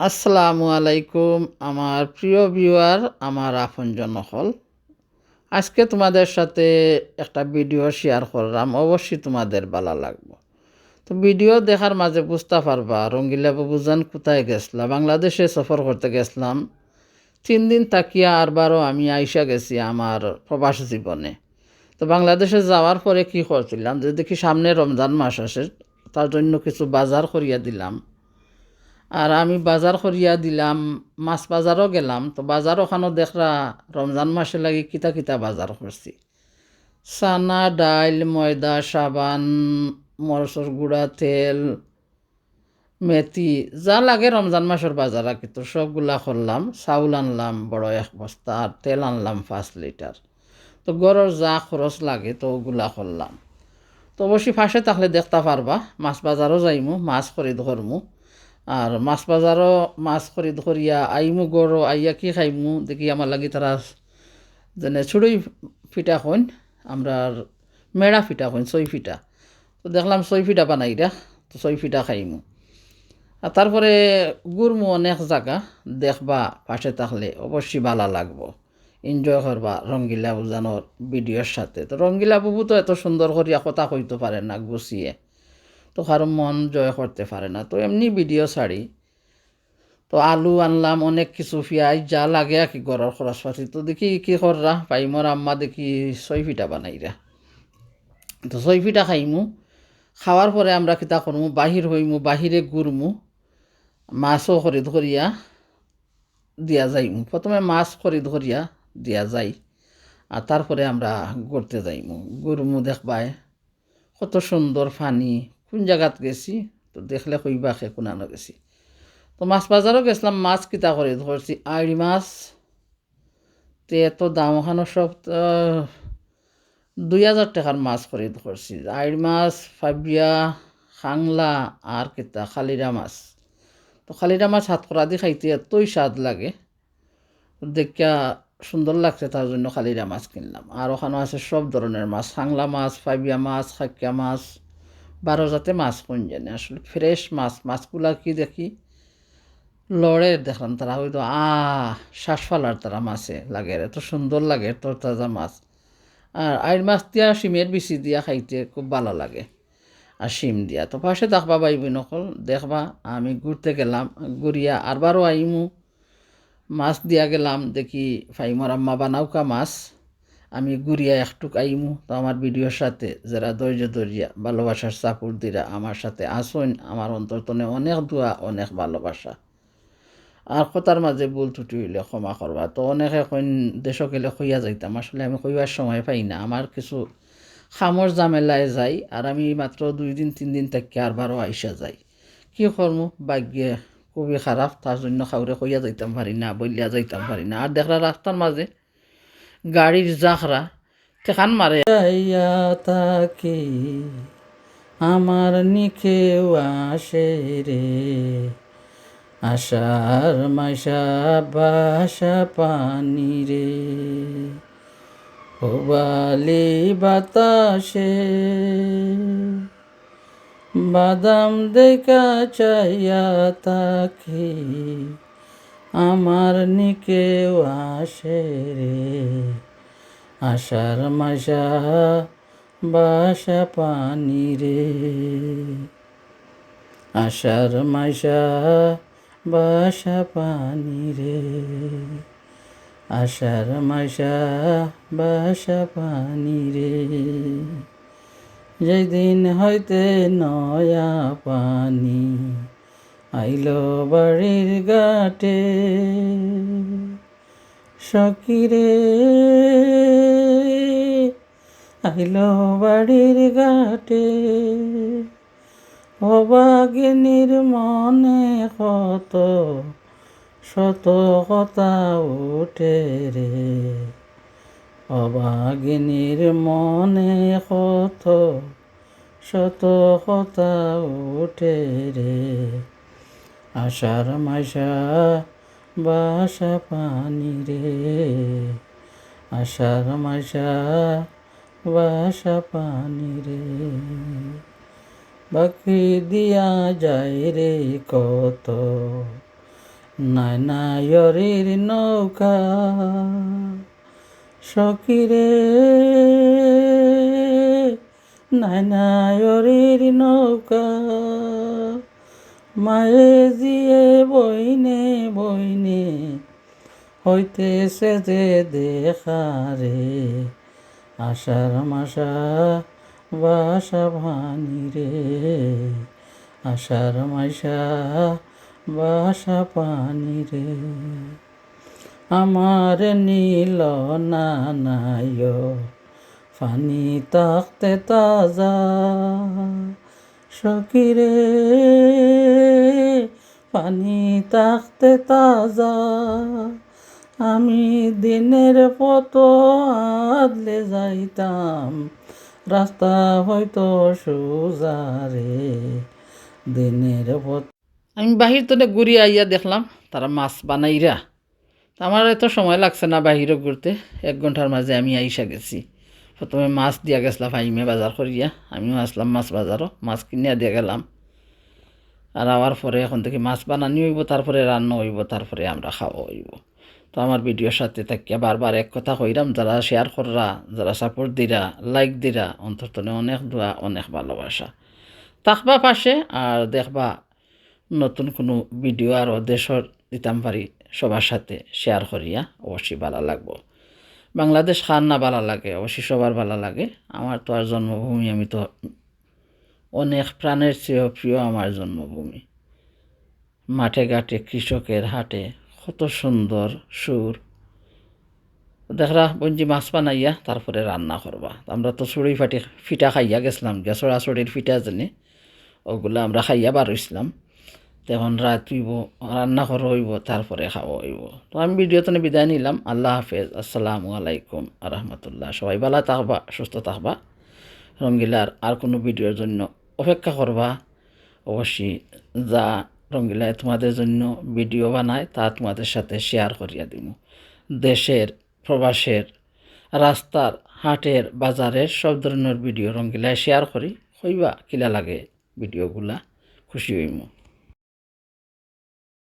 আসসালামু আলাইকুম, আমার প্রিয় ভিউয়ার, আমার আপনজন হল আজকে তোমাদের সাথে একটা ভিডিও শেয়ার করলাম, অবশ্যই তোমাদের ভালো লাগবো। তো ভিডিও দেখার মাঝে বুঝতে পারবা রঙ্গিলা বাবুজান কোথায় গেছিলাম বাংলাদেশে সফর করতে গেছিলাম। তিন দিন তাকিয়া আরবারও আমি আইসা গেছি আমার প্রবাস জীবনে। তো বাংলাদেশে যাওয়ার পরে কি করছিলাম? যে দেখি সামনে রমজান মাস আসে, তার জন্য কিছু বাজার করিয়া দিলাম। আর আমি বাজার করিয়া দিলাম, মাছ বাজারও গেলাম, তো বাজার ওখানেও দেখরা রমজান মাসে লাগি কিতা কিতা বাজার করছি চানা ডাইল ময়দা সাবান মরচর গুঁড়া, তেল, মেথি, যা লাগে রমজান মাসের বাজার আর কি সবগুলা করলাম চাউল আনলাম, বড় এক বস্তা, আর তেল আনলাম, পাঁচ লিটার তো গড়ের যা খরচ লাগে, তো ওগুলা করলাম তো অবশ্যই ফাঁসে থাকলে দেখতে পারবা মাছ বাজারও যাইমু, মাছ খরিদ করমু আর মাছ বাজারও মাছ খরিদ করিয়া আইমু গড়, আইয়া কি খাইমু, দেখি আমার লাগি তারা যেনে ছুড়ই ফিটা কইন আমরা মেড়া ফিটা কইন ছয় ফিটা। তো দেখলাম ছয় ফিটা বানাইরা তো ছয় ফিটা খাইমু। আর তারপরে গুরমু অনেক জায়গা দেখবা পাশে থাকলে অবশ্যই ভালো লাগবো। এনজয় করবা রঙ্গিলা বুজানোর ভিডিওর সাথে। তো রঙ্গিলা বাবু তো এত সুন্দর করিয়া কথা কইতে পারে না, গুছিয়ে। তো কারও মন জয় করতে পারে না। তো এমনি ভিডিও ছাড়ি। তো আলু আনলাম, অনেক কিছু পেঁয়াজ, যা লাগে আর কি ঘরের খরচপাতি তো দেখি কি কররা পাইমর আম্মা দেখি ছয় ফিটা বানাইরা তো ছয় ফিটা খাইমু। খাওয়ার পরে আমরা কিতা করমু বাহির হইমু বাহিরে ঘুরমু মাছও খরিদ করিয়া দিয়া যাইমু। প্রথমে মাছ খরিদ করিয়া দিয়া যাই আর তারপরে আমরা ঘুরতে যাইমু। ঘুরমু দেখবায় কত সুন্দর পানি কোন জায়গাত গেছি, তো দেখলে কইবা সে কোনানো গেছি। তো মাছ বাজারও গেছিলাম, মাছ কিতা করে ধরছি আড়ি মাছ, তে এত দাম ওখানে সব তো দুই হাজার টাকার মাছ করে ধরছি আড়ি মাছ, ফাবিয়া, খাংলা আর কিতা খালিরা মাছ। তো খালিরা মাছ হাত করা দি খাইতে এতই স্বাদ লাগে, দেখিয়া সুন্দর লাগছে তার জন্য খালিরা মাছ কিনলাম। আর ওখানে আছে সব ধরনের মাছ, খাংলা মাছ ফাইবিয়া মাছ, খাকিয়া মাছ। বারো জাতে মাছ কোন জানে? আসলে ফ্রেশ মাছ, মাছগুলা কি দেখি? লড়ে দেখলাম তারা হয়তো আ শ্বাস ফালার তারা মাছে লাগে এত সুন্দর লাগে তোর তাজা মাছ। আর আইর মাছ দিয়া শিমের বিচি দিয়া খাইতে খুব ভালো লাগে। আর শিম দিয়া। তো পাশে দেখবা বাইবি নকল দেখবা আমি ঘুরতে গেলাম ঘুরিয়া আরবারও আইমু। মাছ দিয়া গেলাম, দেখি ফাইমর আম্মা বানাওকা মাছ। আমি ঘুরিয়া একটুক আইমু। তো আমার ভিডিওর সাথে যারা ধৈর্য ধরিয়া ভালোবাসার চাপুর দিরা, আমার সাথে আসুন আমার অন্তর্তনে অনেক দোয়া, অনেক ভালোবাসা। আর কথার মাঝে ভুল ত্রুটি হইলে ক্ষমা করবা। তো অনেকে কইন দেশক গেলে কইয়া যাইতাম। আসলে আমি কইবার সময় পাই না। আমার কিছু খামর জামেলায় যাই আর আমি মাত্র দুই দিন, তিন দিন থেকে আরবারও আইসা যাই। কি করমু? ভাগ্যে খুবই খারাপ। তার জন্য খাউরে কইয়া যাইতাম পারি না, বলিয়া যাইতাম পারি না। আর দেখলা রাস্তার মাঝে গাড়ির জাখরা। তেখান মারে? তাকে আমার নিখেও আসে রে। আশার মাসা বাসা পানি রে। ওবালি বাতাসে বাদাম দেখা চাইয়া তাকে আমার নিকেও আসে রে। আশার মাসা বাসা পানি রে। আশার মাসা বাসা পানি রে। আশার মাসা বাসা পানি রে। যেদিন হইতে নয়া পানি আইল বাড়ির গাটে সকিরে আইল বাড়ির গাটে অবাগিনীর মনে কত শত কথা উঠে রে। অবাগিনীর মনে কত শত কথা উঠে রে। আষাঢ় মাসা বাসা পানি রে। আষাঢ় মাসা বাসা পানি রে। বাকি দিয়া যায় রে কত নাইনায়রের নৌকা। সকিরে নাইনায়রের নৌকা। মায়ে দিয়ে বইনে বইনে হইতেছে যে দেখা রে। আশার মাসা বাসা ভানি রে। আশার মাসা বাসা পানি রে। আমার নীল না নায় পানি তাকতে তাজা। সকিরে পানি তাকতে তাজা। আমি দিনের পত আদলে যাইতাম, রাস্তা হয়তো সোজা রে। দিনের পথ আমি বাহির তো ঘুরি আইয়া দেখলাম, তারা মাছ বানাইরা। আমার এত সময় লাগছে না বাহিরে ঘুরতে, এক ঘণ্টার মাঝে আমি আইসা গেছি। প্রথমে মাছ দিয়া গেছিলাম ফাইমে বাজার করিয়া। আমিও আসলাম মাছ বাজারও, মাছ কিনিয়া দিয়ে গেলাম। আর আওয়ার পরে এখন থেকে মাছ বানানি হইব, তারপরে রান্না হইব, তারপরে আমরা খাওয়া হইব। তো আমার ভিডিওর সাথে থাকিয়া বারবার এক কথা কইরাম, যারা শেয়ার কররা, যারা সাপোর্ট দিরা লাইক দিরা অন্তর্তনে অনেক দোয়া, অনেক ভালোবাসা। থাকবা পাশে, আর দেখবা নতুন কোনো ভিডিও আরও দেশর দিতাম পারি, সবার সাথে শেয়ার করিয়া অবশ্যই ভালো লাগবো। বাংলাদেশ খান না ভালো লাগে অবশ্যই সবার ভালো লাগে। আমার তো আর জন্মভূমি, আমি তো অনেক প্রাণের চেয়েও প্রিয় আমার জন্মভূমি। মাঠে ঘাটে, কৃষকের হাটে, কত সুন্দর সুর। দেখরা বঞ্জি মাছ বানাইয়া তারপরে রান্না করবা। আমরা তো চুড়ি ফাটি ফিটা খাইয়া গেছিলাম, গেছড়া চড়ির ফিটা জানি, ওগুলো আমরা খাইয়া বার হইছিলাম। তখন রাত হইব, রান্না করা হইব, তারপরে খাওয়া হইব। তো আমি ভিডিওতে বিদায় নিলাম। আল্লাহ হাফেজ। আসসালামু আলাইকুম রহমতুল্লাহ। সবাই ভালো থাকবা, সুস্থ থাকবা। রঙ্গিলার আর কোনো ভিডিওর জন্য অপেক্ষা করবা। অবশ্যই যা রঙ্গিলায় তোমাদের জন্য ভিডিও বানায়, তা তোমাদের সাথে শেয়ার করিয়া দিব দেশের, প্রবাসের, রাস্তার, হাটের, বাজারের সব ধরনের ভিডিও রঙ্গিলায় শেয়ার করি। হইবা কিলা লাগে ভিডিওগুলা খুশি হইমু।